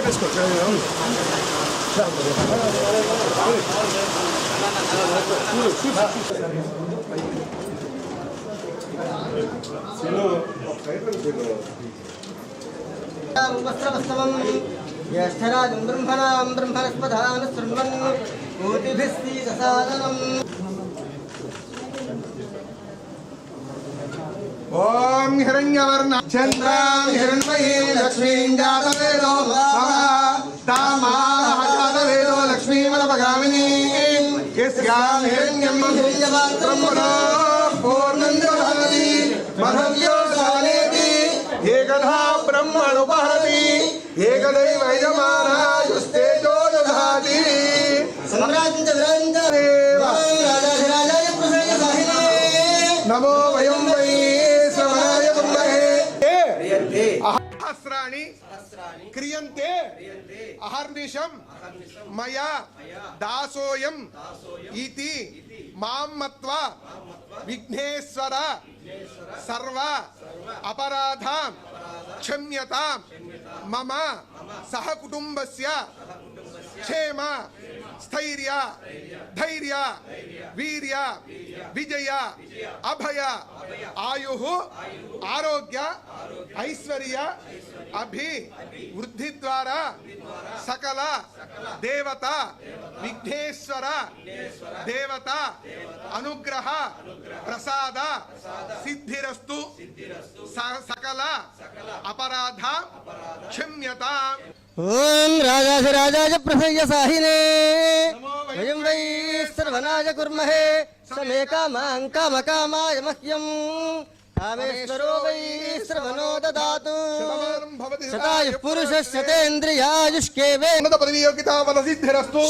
వేసుకోవచ్చు వస్త్రవస్తవం జ్యేష్ఠరాజం బ్రహ్మణాం బ్రహ్మణస్పధాన శృణ్వన్ కోటిభిస్సీదసాదనం ఓ रूपं हिरण्यवर्ण चन्द्रां हिरण्मयीं लक्ष्मीं जातवेदो तामाह जातवेदो लक्ष्मीमनपगामिनीं यस्यां हिरण्यं हिरण्यवात्रं पूर्णन्दभवति महव्यो सानेति एकधा ब्रह्मणुपहति एकदैव यजमानायुस्तेजो दधाति सम्राञ्च नमो वयं वै सहस्राणि क्रियन्ते। अहर्निशम् मया दासोऽयम् इति माम् मत्वा विघ्नेश्वर। सर्व अपराधा। क्षम्यतां। मम सह कुटुंब क्षेम, स्थर्य, धैर्य वीर विजय, अभय, आयु, आरोग्य, ऐश्वर्य, अभि वृद्धि द्वारा सकल, देवता, विघ्नेश्वर, देवता, अनुग्रह, प्रसाद सिद्धिस्तु सकल, अपराध क्षम्यता క్షమ్యత ॐ राजाधिराजाय प्रसन्न साहिने वयं वै सर्वनाय कुर्महे समे कामां कामकामाय मह्यम् कामेश्वरो वै श्रवणो ददातु शतायुः पुरुषः शतेन्द्रियायुष्केवे ఉన్నత పదవీయోగ్యత బల సిద్ధిరస్తు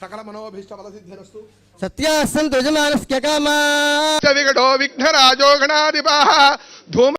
సకల మనోభీష్ట బల సిద్ధిరస్తు सत्याः सन्तु यजमानस्य कामा వికటో విఘ్నరాజో గణాధిప ధూమ